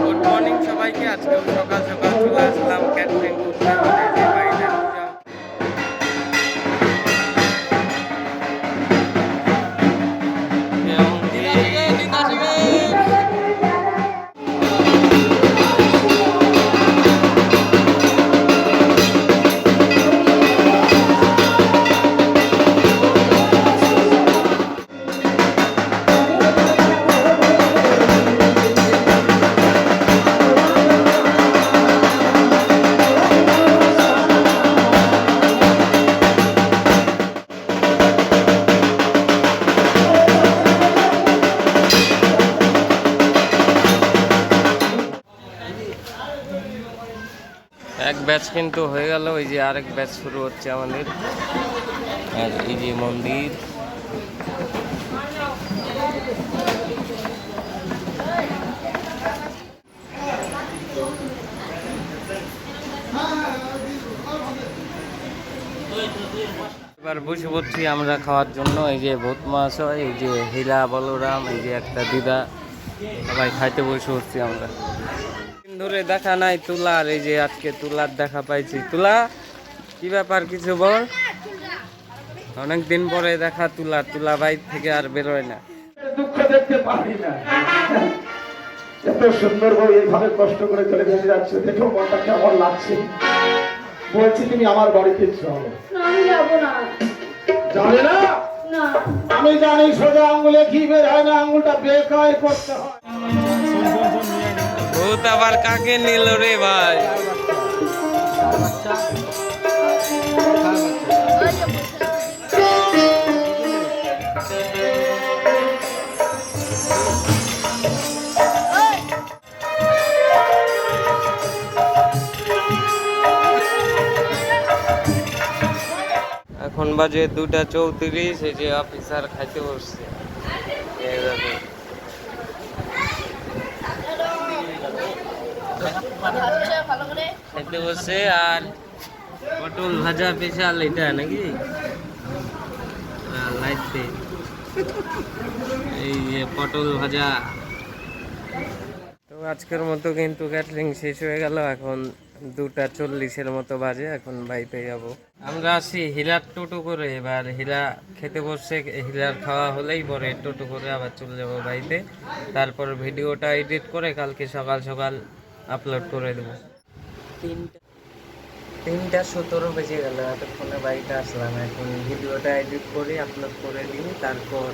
Good morning সবাইকে। আজকে সকাল সকাল চলে আসলাম ক্যাটারিং করতে এক ব্যাচ কিন্তু হয়ে গেল, ওই যে আরেক ব্যাচ শুরু হচ্ছে আমাদের। আর এই যে মন্দির। এবার বসে পড়ছি আমরা খাওয়ার জন্য, এই যে ভূত হয় এই যে হীরা, বলরাম, এই যে একটা দিদা, সবাই খাইতে বসে পড়ছি আমরা। ধরে দেখা নাই তুলার এই যে আজকে তুলার দেখা পাইছি। তুলা কি ব্যাপার কিছু বল? অনেক দিন পরে দেখা তুলা তুলা বাইর থেকে আর বেরোয় না। দুঃখ দেখতে পারি না। এত সুন্দর বউ এইভাবে কষ্ট করে চলে যাচ্ছে দেখো মনটা কেমন লাগছে। বলছি তুমি আমার বাড়িতে চলো। আমি যাব না। জানে না? না। আমি জানি সোজা আঙ্গুলে ঘি বের হয় না আঙ্গুলটা বেকায় করতে হয়। ভূত আবার কাকে নিল রে ভাই? এখন বাজে দুটা চৌত্রিশ, এই যে অফিসার খাইতে বসছে এই দেখো। ভালো খাইতে বসে আর পটল ভাজা স্পেশাল এটা নাকি? লাইতে এই যে পটল ভাজা। তো আজকের মতো কিন্তু ক্যাটারিং শেষ হয়ে গেল। এখন দুটা চল্লিশের মতো বাজে, এখন বাড়িতে যাব। আমরা আসি হিলার টোটো করে। এবার হিলা খেতে বসছে। হিলার খাওয়া হলেই পরে টোটো করে আবার চলে যাব বাড়িতে তারপর ভিডিওটা এডিট করে কালকে সকাল সকাল আপলোড করে দেবো। তিনটা তিনটা সতেরো বেজে গেল এতক্ষণে বাড়িতে আসলাম। এখন ভিডিওটা এডিট করে আপলোড করে দিই তারপর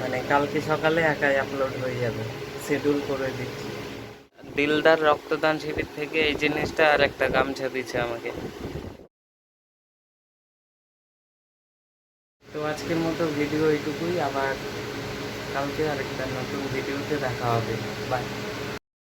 মানে কালকে সকালে একাই আপলোড হয়ে যাবে শিডিউল করে দিচ্ছি। দিলদার রক্তদান শিবির থেকে এই জিনিসটা আর একটা গামছা দিচ্ছে আমাকে। তো আজকের মতো ভিডিও এইটুকুই আবার কালকে আরেকটা নতুন ভিডিওতে দেখা হবে। বাই